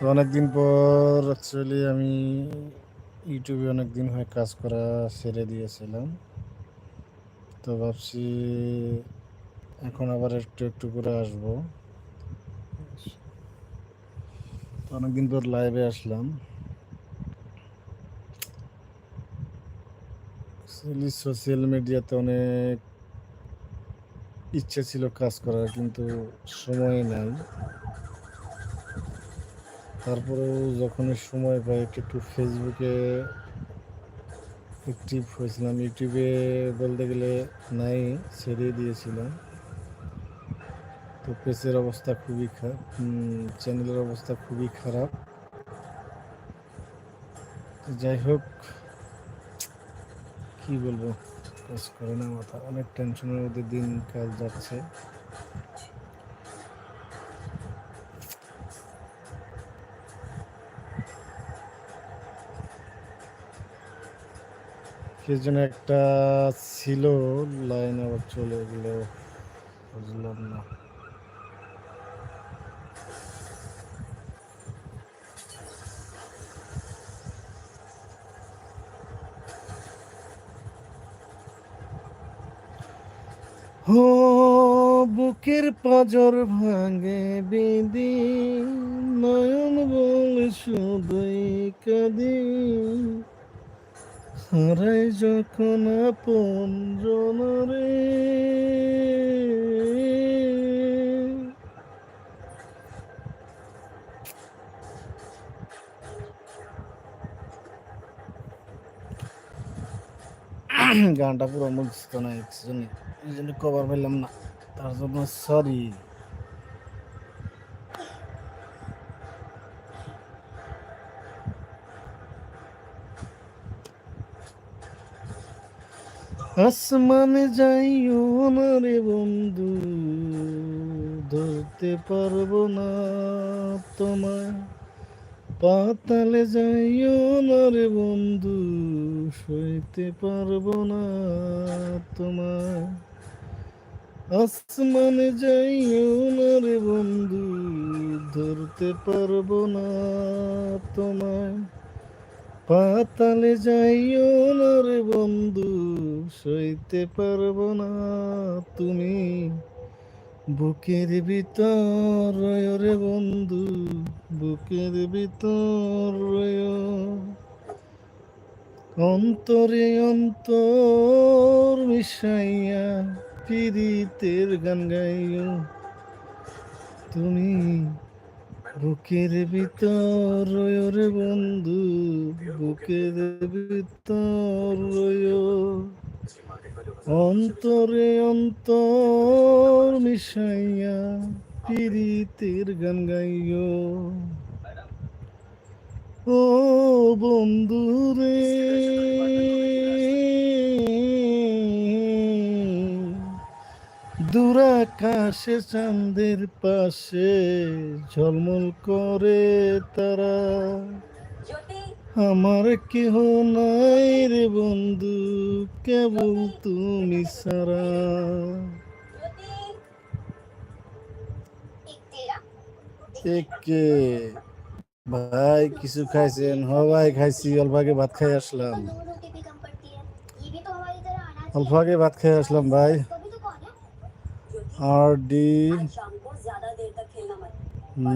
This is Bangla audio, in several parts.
তো অনেকদিন পর অ্যাকচুয়ালি আমি ইউটিউবে অনেক দিন হয় কাজ করা সেরে দিয়েছিলাম। তো ভাবছি এখন আবার একটু একটু করে আসব। তো অনেকদিন পর লাইভে আসলাম। সোশ্যাল মিডিয়াতে অনেক ইচ্ছে ছিল কাজ করার, কিন্তু সময় নাই। তারপরেও যখনই সময় পাই, একটু একটু ফেসবুকে অ্যাক্টিভ হয়েছিলাম। ইউটিউবে বলতে গেলে নাই ছেড়ে দিয়েছিলাম। তো পেজের অবস্থা খুবই খারাপ চ্যানেলের অবস্থা খুবই খারাপ। যাই হোক, কি বলব? কাজ করে না মাথা। অনেক টেনশনের মধ্যে দিন কাজ যাচ্ছে। কে একটা ছিল, লাইন আবার চলে গেল, বুঝলাম না। হো বুকের পাজর ভাঙে বেদি নয়ন বলে শুধুই কাঁদি। হারাই যখন আপন জনরে গানটা পুরো মুখস্থ না এই জন্য কভার পেলাম না। তার জন্য সরি আসমানে যাইও না রে বন্ধু, ধরতে পারব না তোমায়। পাতালে যাইও না রে বন্ধু, সইতে পারব না তোমায়। আসমানে যাইও না রে বন্ধু, ধরতে পারব না তোমায়। পাতালে যাইও না রে বন্ধু, সইতে পারব না তুমি। বুকের ভিতর রয় রে বন্ধু, বুকের ভিতর রয়। অন্তরে অন্তর মিশাইয়া পীড়িতের গান গাইও। তুমি বুকের ভিতর রে বন্ধু, বুকের ভিতর অন্তরে অন্তর মিশাইয়া পীড়িতের গান গাইও। ও বন্ধু রে দূরাকাশে চাঁদের পাশে ঝলমল করে তারা। আমার কেহ নাই রে বন্ধু, কেবল তুমি সারা একে, ভাই, কিছু খাইছেন? হ ভাই, খাইছি। আগে ভাত খাই আসলাম। অল্প আগে ভাত খাই আসলাম, ভাই। আর ডি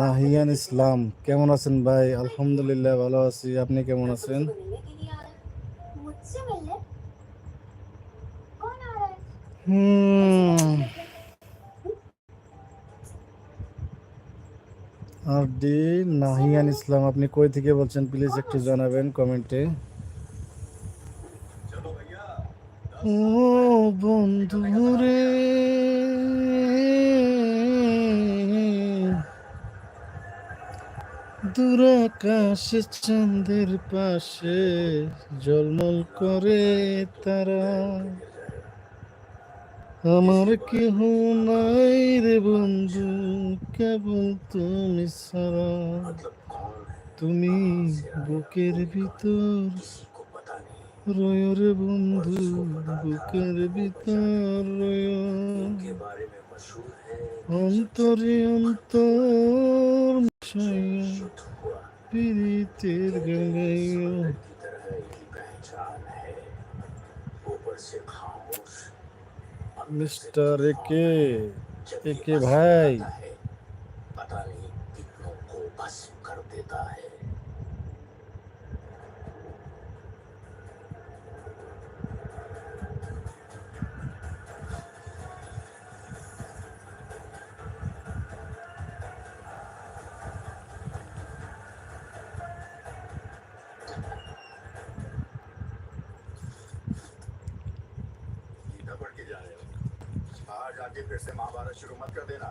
নাহিয়ান ইসলাম, কেমন আছেন ভাই? আলহামদুলিল্লাহ ভালো আছি। আপনি কেমন আছেন? আর ডি নাহিয়ান ইসলাম, আপনি কই থেকে বলছেন? প্লিজ একটু জানাবেন কমেন্টে। ও দূরাকাশে চাঁদের পাশে জলমল করে তারা। আমার কেহ নাই রে বন্ধু, কেবল তুমি সারা তুমি বুকের ভিতর রয় রে বন্ধু, বুকের ভিতর রয়। অন্তরে অন্তর মিশাইয়া পীড়িতের গঙ্গাইও की तरह यही पहचान है ऊपर से खामोश अंदर से মিস্টার একে जब एके ये बस भाई। आता है, पता नहीं कितनों को बस कर देता है आगे फिर से महाभारत शुरू मत कर देना।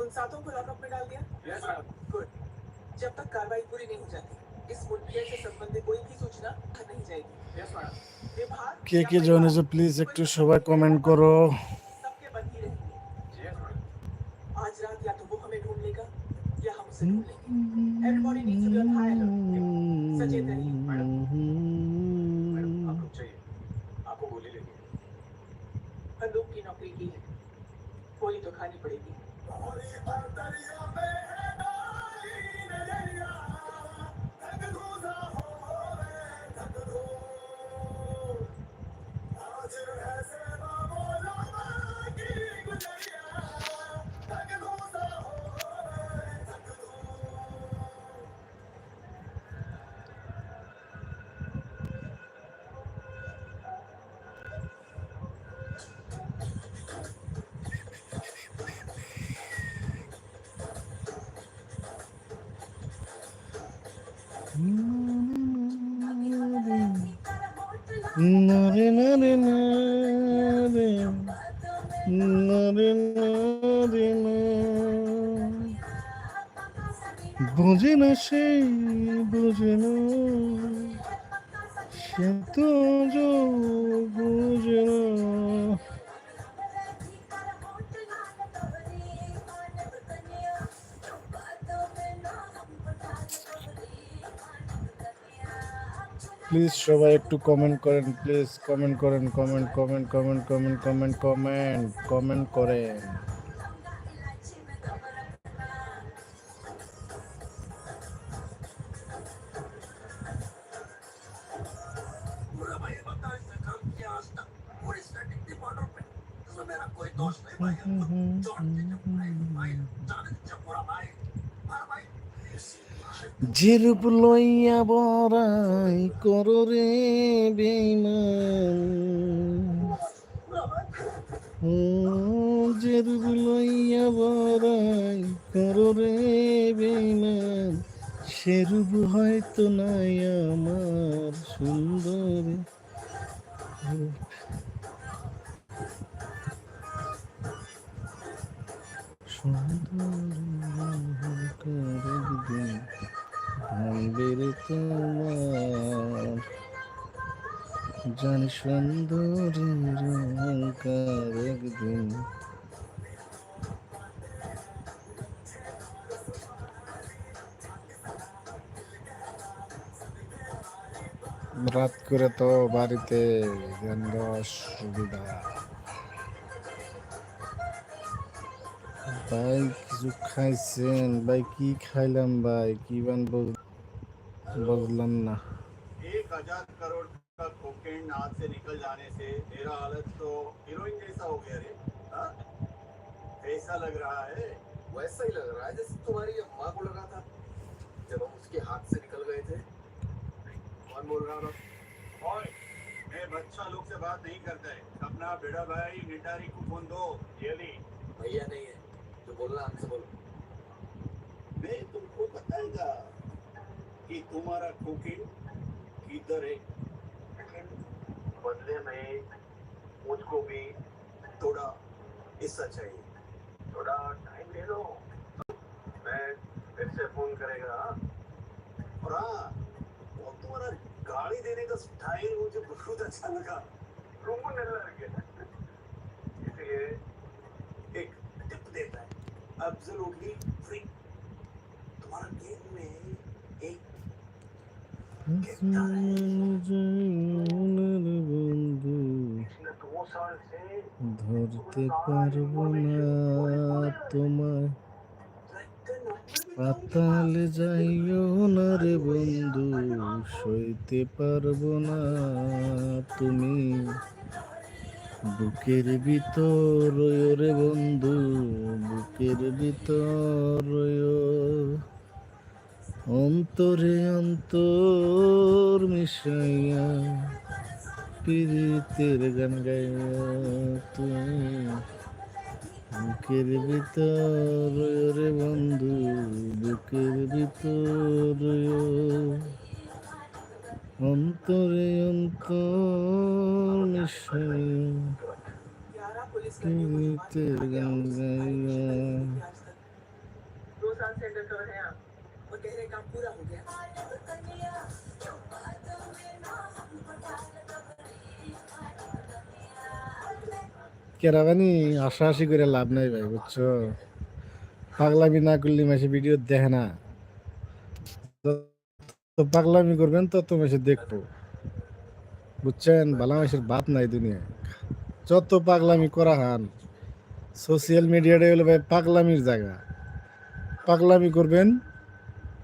उन सातों को लॉकअप में डाल दिया? Yes, गुड जब तक कार्रवाई पूरी नहीं हो जाती इस मुठभेड़ से संबंधित कोई भी सूचना नहीं जाएगी। Yes, के के जो प्लीज़ एक तो सबा कमेंट करो। सबके रहेंगे। आज रात या तो वो हमें ढूंढ लेगा या हम उसे ढूंढ लेंगे। Everybody needs to be on high alert सचेत रहिए। मैडम आप लोग चाहिए आपको गोली लगी। है बंदूक की नौकरी की है। गोली तो खानी पड़ेगी। বুঝে না সে বুঝে না সে তো প্লিজ সবাই একটু কমেন্ট করেন প্লিজ কমেন্ট করেন comment comment comment comment comment comment comment করেন पूरा भाई बताओ इसने काम किया आज तक पूरी स्टैटिक थी बॉर्डर पे इसमें मेरा कोई दोष नहीं भाई যে রূপ লইয়া বরাই করো রে বেইমান। ও যে লইয়া বরাই করো রে বেইমান সে রূপ হয়তো নাই আমার সুন্দর। সুন্দর। অহংকার একদিন। রাত করে তো বাড়িতে গান সুবিধা। ভাই, কিছু খাইছেন? ভাই, কি খাইলাম ভাই? কি বান বুঝ- बदलना। एक हज़ार करोड़ का कोकेन हाथ से निकल जाने से मेरा हालत तो हीरोइन जैसा हो गया रे। हाँ? लग रहा है। वैसा ही लग रहा है जैसे तुम्हारी अम्मा को लगा था जब हम उसके हाथ से निकल गए थे। कौन बोल रहा था? और मैं बच्चा लोग से बात नहीं करता है। अपना बेड़ा भाई निटारी को फ़ोन दो रियली भैया नहीं है जो बोलना हमसे बोलो। नहीं तुमको बताएगा कि तुम्हारा कोकेन किधर है? लेकिन बदले में मुझको भी थोड़ा हिस्सा चाहिए। थोड़ा टाइम ले लो। मैं फिर से फ़ोन करेगा हाँ? और हाँ वो तुम्हारा गाड़ी देने का स्टाइल मुझे बहुत अच्छा लगा। रूम लग इसलिए एक टिप देता है। एब्सोल्युटली फ्री तुम्हारा गेम में বন্ধু ধরতে পারব না তোমার পাতালে যাইও না রে বন্ধু, সইতে পারব না তুমি। বুকের ভিতর রে বন্ধু, বুকের ভিতর অন্তরে অন্তর মিশাইয়া প্রীতির গান গাইয়া তুমি। বুকের ভিতর রে বন্ধু, বুকের ভিতর অন্তরে অন্তর মিশাইয়া পীড়িতের গান গাইয়া। दो साल से अंडर कवर है आप और कह रहे काम पूरा हो गया কেরাবানি আশাআশি করে লাভ নাই ভাই বুঝছো পাগলামি না করলে মাসে ভিডিও দেখে না তো পাগলামি করবেন তত মাসে দেখবো বুঝছেন ভালো মাসের বাদ নাই দুনিয়ায় যত পাগলামি করা হান সোশ্যাল মিডিয়াটা হলো ভাই পাগলামির জায়গা পাগলামি করবেন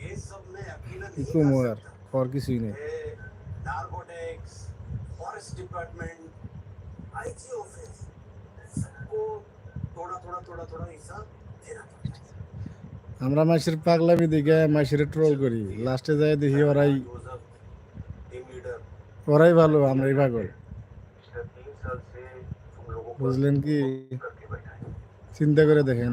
ये सब मैं अकेला नहीं ইকো कर মোয়ার सकता আর কিছুই নেই ये narcotics forest department IG office सबको थोड़ा थोड़ा थोड़ा थोड़ा हिस्सा देना पड़ता है আমরা মাসের পাগলামি দিকে মাসের ট্রোল করি লাস্টে যাই দেখি ওরাই जोसेफ टीम लीडर ওরাই ভালো আমরাই পাগল पिछले तीन साल से तुम लोगों को বুঝলেন কি करके बैठा है চিন্তা করে দেখেন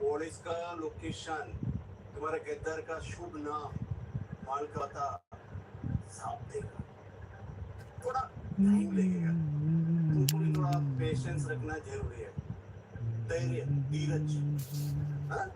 पुलिस का लोकेशन तुम्हारे गद्दार का शुभ नाम माल का। पता साफ़ देगा थोड़ा टाइम लगेगा। तुमको भी थोड़ा पेशेंस रखना ज़रूरी है। धैर्य, धीरज। हाँ?